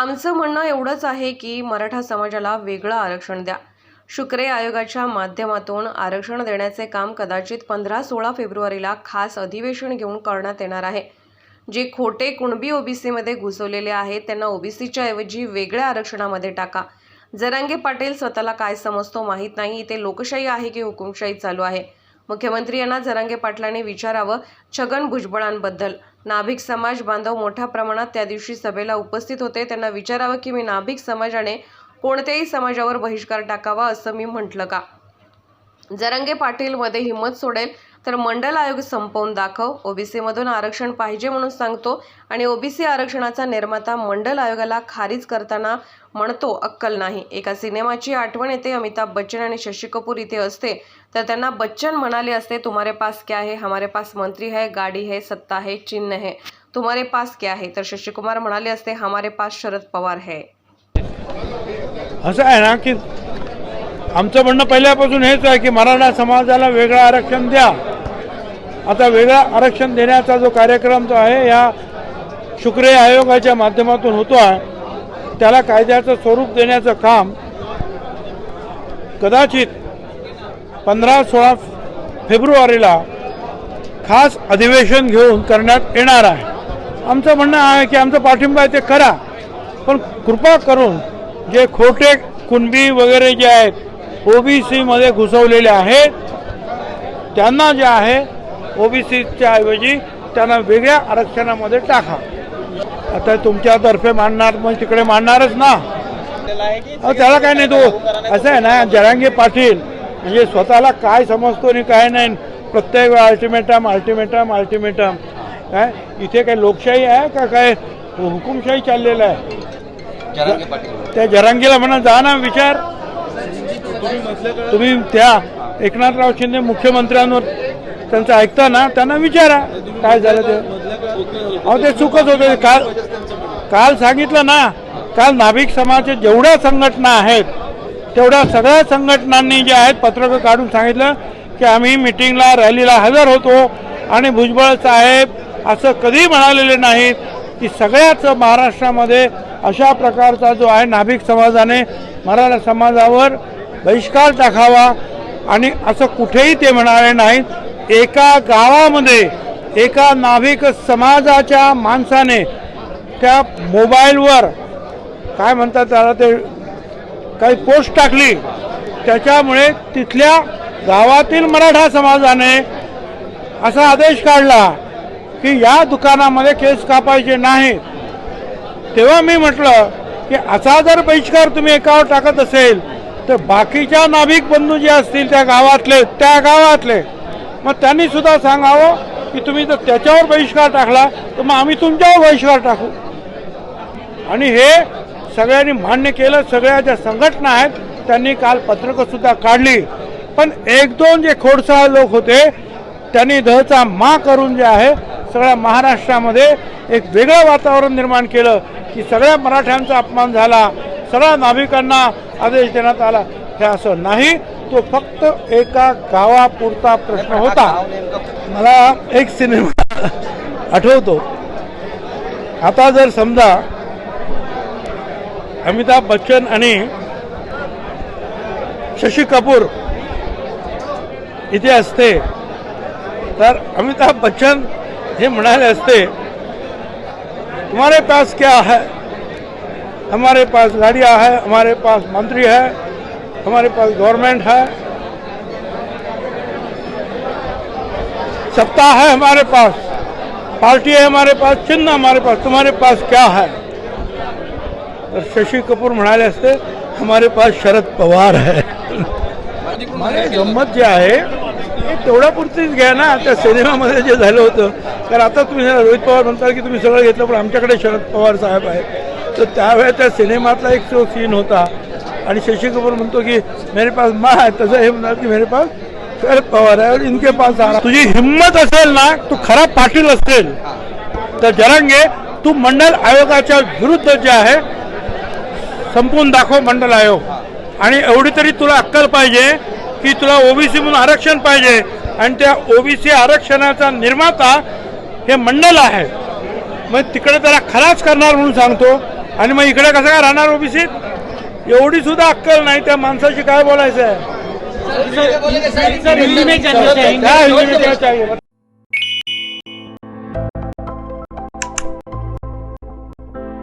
आमचं म्हणणं एवढंच आहे की मराठा समाजाला वेगळं आरक्षण द्या. शुक्रे आयोगाच्या माध्यमातून आरक्षण देण्याचे काम कदाचित पंधरा सोळा फेब्रुवारीला खास अधिवेशन घेऊन करण्यात येणार आहे. जे खोटे कुणबी ओबीसीमध्ये घुसवलेले आहेत त्यांना ओबीसीच्या ऐवजी वेगळ्या आरक्षणामध्ये टाका. जरांगे पाटील स्वतःला काय समजतो माहीत नाही इथे लोकशाही आहे की हुकुमशाही चालू आहे? मुख्यमंत्री यांना जरांगे पाटलांनी विचारावं छगन भुजबळांबद्दल. नाभिक समाज बांधव मोठ्या प्रमाणात त्या दिवशी सभेला उपस्थित होते. त्यांना विचारावं की मी नाभिक समाजाने कोणत्याही समाजावर बहिष्कार टाकावा असं मी म्हटलं का? जरंगे पाटील मध्ये हिंमत सोडेल तर मंडल आयोग संपवून दाखव. ओबीसीमधून आरक्षण पाहिजे म्हणून सांगतो. आणि ओबीसी आरक्षणाचा निर्माता मंडल आयोगाला खारिज करताना म्हणतो अक्कल नाही. एका सिनेमाची आठवण येते. अमिताभ बच्चन आणि शशी कपूर इथे असते. तर त्यांना बच्चन म्हणाले असते तुम्हारे पास क्या है? हमारे पास मंत्री है गाडी है सत्ता है चिन्ह है. तुम्हारे पास क्या है? तर शशिकुमार म्हणाले असते हमारे पास शरद पवार है. असं आहे ना की आमचं म्हणणं पहिल्यापासून हेच आहे की मराठा समाजाला वेगळं आरक्षण द्या. आता वेगळा आरक्षण देण्याचा जो कार्यक्रम जो आहे या शुक्रे आयोगाच्या माध्यमातून होतो आहे. त्याला कायद्याचं स्वरूप देण्याचं काम कदाचित पंधरा सोळा फेब्रुवारीला खास अधिवेशन घेऊन करण्यात येणार आहे. आमचं म्हणणं आहे की आमचं पाठिंबा आहे ते करा. पण कृपा करून जे खोटे कुणबी वगैरे जे आहेत ओबीसीमध्ये घुसवलेले आहेत त्यांना जे आहे ओबीसीच्या ऐवजी त्यांना वेगळ्या आरक्षणामध्ये टाका. आता तुमच्यातर्फे मांडणार मग तिकडे मांडणारच ना. त्याला काय नाही तो. असं आहे ना जरांगे पाटील म्हणजे स्वतःला काय समजतो आणि काय नाही प्रत्येक वेळा अल्टिमेटम अल्टिमेटम अल्टिमेटम काय? इथे काय लोकशाही आहे का काय? हुकुमशाही चाललेलं आहे. त्या जरांगीला म्हणा जा ना विचार. तुम्ही त्या एकनाथराव शिंदे मुख्यमंत्र्यांवर त्यांचं ऐकता ना त्यांना विचारा काय झालं ते. अहो ते चुकत होते. काल काल सांगितलं ना काल नाभिक समाजाच्या जेवढ्या संघटना आहेत तेवढ्या सगळ्या संघटनांनी जे आहेत पत्रकं काढून सांगितलं की आम्ही मिटिंगला रॅलीला हजर होतो आणि भुजबळ साहेब असं कधी म्हणालेले नाहीत की सगळ्याच महाराष्ट्रामध्ये अशा प्रकारचा जो आहे नाभिक समाजाने मराठा समाजावर बहिष्कार टाकावा आणि असं कुठेही ते म्हणाले नाहीत. एका गावामध्ये एका नाभिक समाजाच्या माणसाने त्या मोबाईलवर काय म्हणतात त्याला ते काही पोस्ट टाकली. त्याच्यामुळे तिथल्या गावातील मराठा समाजाने असा आदेश काढला की या दुकानामध्ये केस कापायचे नाहीत तेव्हा मी म्हटलं की असा जर बहिष्कार तुम्ही एकावर टाकत असेल तर बाकीच्या नाभिक बंधू जे असतील त्या गावातले त्या गावातले मग त्यांनी सुद्धा सांगावं की तुम्ही जर त्याच्यावर बहिष्कार टाकला तर मग आम्ही तुमच्यावर बहिष्कार टाकू. आणि हे सगळ्यांनी मान्य केलं सगळ्या ज्या संघटना आहेत त्यांनी काल पत्रकं सुद्धा काढली. पण एक दोन जे खोडसाळ लोक होते त्यांनी दहचा मा करून जे आहे सगळ्या महाराष्ट्रामध्ये एक वेगळं वातावरण निर्माण केलं की सगळ्या मराठ्यांचा अपमान झाला सगळ्या नाभिकांना आदेश देण्यात आला. हे असं नाही. तो फक्त एका गावापुरता प्रश्न होता. मला एक सिनेमा आठवतो. आता जर समजा अमिताभ बच्चन आणि शशी कपूर इथे असते तर अमिताभ बच्चन हे म्हणाले असते तुम्हारे पास क्या है? हमारे पास गाड़ियाँ है हमारे पास मंत्री है हमारे पास गवर्नमेंट है। सत्ता है हमारे पास। पार्टी है हमारे पास। चिन्ह हमारे पास। तुम्हारे पास क्या है? तर शशी कपूर म्हणाले असते हमारे पास शरद पवार है। मला गंमत जे आहे ते तेवढ्या पुरतीच घ्या ना. त्या सिनेमामध्ये जे झालं होतं. कारण आता तुम्ही रोहित पवार म्हणता की तुम्ही सगळं घेतलं पण आमच्याकडे शरद पवार साहेब आहेत. तर त्यावेळेस त्या सिनेमातला एक जो सीन होता आणि शशी कपूर म्हणतो की मेरे पास मा आहे तसं हे म्हणणार की मेरे पास शरद पवार आहे और इनके पास आ तुझी हिंमत असेल ना तू खरा पाटील असेल. तर जरांगे तू मंडल आयोगाच्या विरुद्ध जे आहे संपवून दाखव मंडल आयोग. आणि एवढी तरी तुला अक्कल पाहिजे की तुला ओबीसी म्हणून आरक्षण पाहिजे. आणि त्या ओबीसी आरक्षणाचा निर्माता हे मंडल आहे. मग तिकडे त्याला खराच करणार म्हणून सांगतो. आणि मग इकडे कसं काय राहणार ओबीसीत एवढी सुद्धा अक्कल नाही त्या माणसाशी काय बोलायचं आहे क्या हिंदी में चाहिए